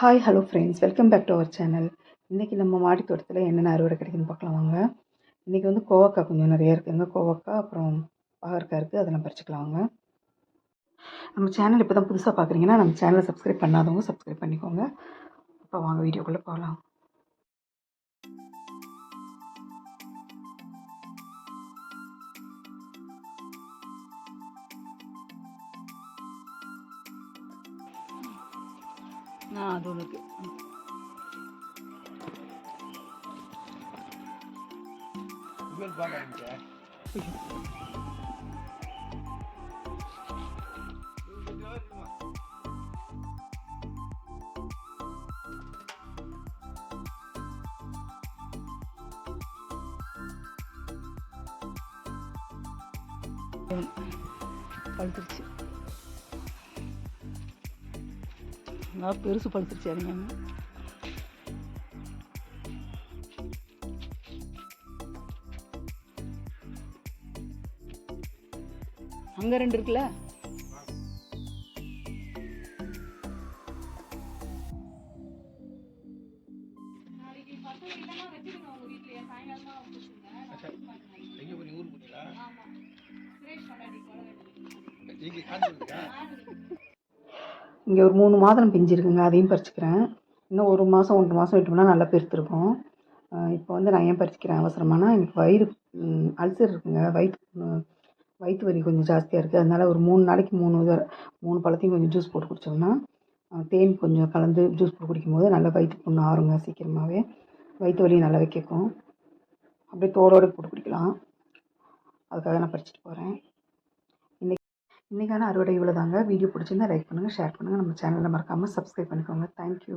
Hi hello friends welcome back to our channel இன்றைக்கி நம்ம மாடி தோட்டத்தில் என்னென்ன அறுவடை கிடைக்குதுன்னு பார்க்கலாம் வாங்க. இன்றைக்கி வந்து கோவக்காய் கொஞ்சம் நிறைய இருக்குதுங்க கோவக்காய் அப்புறம் பாகற்காய் இருக்குது அதெல்லாம் பறிச்சுக்கலாம் வாங்க. நம்ம சேனல் இப்போ தான் புதுசாக பார்க்குறீங்கன்னா நம்ம சேனலை சப்ஸ்கிரைப் பண்ணாதவங்க சப்ஸ்கிரைப் பண்ணிக்கோங்க. இப்போ வாங்க வீடியோக்குள்ளே போகலாம் ஆ அது ஒன்று இருக்குது இவர் பார்க்காதீங்க பழுத்துருச்சு நான் பெருசு பழுத்துருச்சு அதுங்க அங்கே ரெண்டு இருக்குல்ல? போனீங்களா? இங்கே ஒரு மூணு மாதம் பிஞ்சிருக்குங்க அதையும் பறிச்சுக்கிறேன். இன்னும் ஒரு மாதம் ஒன்றரை மாதம் விட்டோம்னா நல்லா பெருத்திருக்கும். இப்போ வந்து நான் ஏன் பறிச்சுக்கிறேன் அவசரமானால் எனக்கு வயிறு அல்சர் இருக்குங்க. வயிற்று வயிற்று வலி கொஞ்சம் ஜாஸ்தியாக இருக்குது அதனால் ஒரு மூணு நாளைக்கு மூணு மூணு பழத்தையும் கொஞ்சம் ஜூஸ் போட்டு குடித்தோம்னா தேன் கொஞ்சம் கலந்து ஜூஸ் போட்டு குடிக்கும்போது நல்லா வயிற்று புண்ணு ஆறுங்க சீக்கிரமாகவே வயிற்று வலியும் நல்லா வைக்கும் அப்படியே தோலோடு போட்டு குடிக்கலாம். அதுக்காக நான் பறிச்சுட்டு போகிறேன் இன்றைக்கான அறுவடை இவ்வளோதாங்க வீடியோ பிடிச்சிருந்தா லைக் பண்ணுங்கள் ஷேர் பண்ணுங்கள் நம்ம சேனலை மறக்காமல் சப்ஸ்கிரைப் பண்ணிக்கோங்க. தேங்க்யூ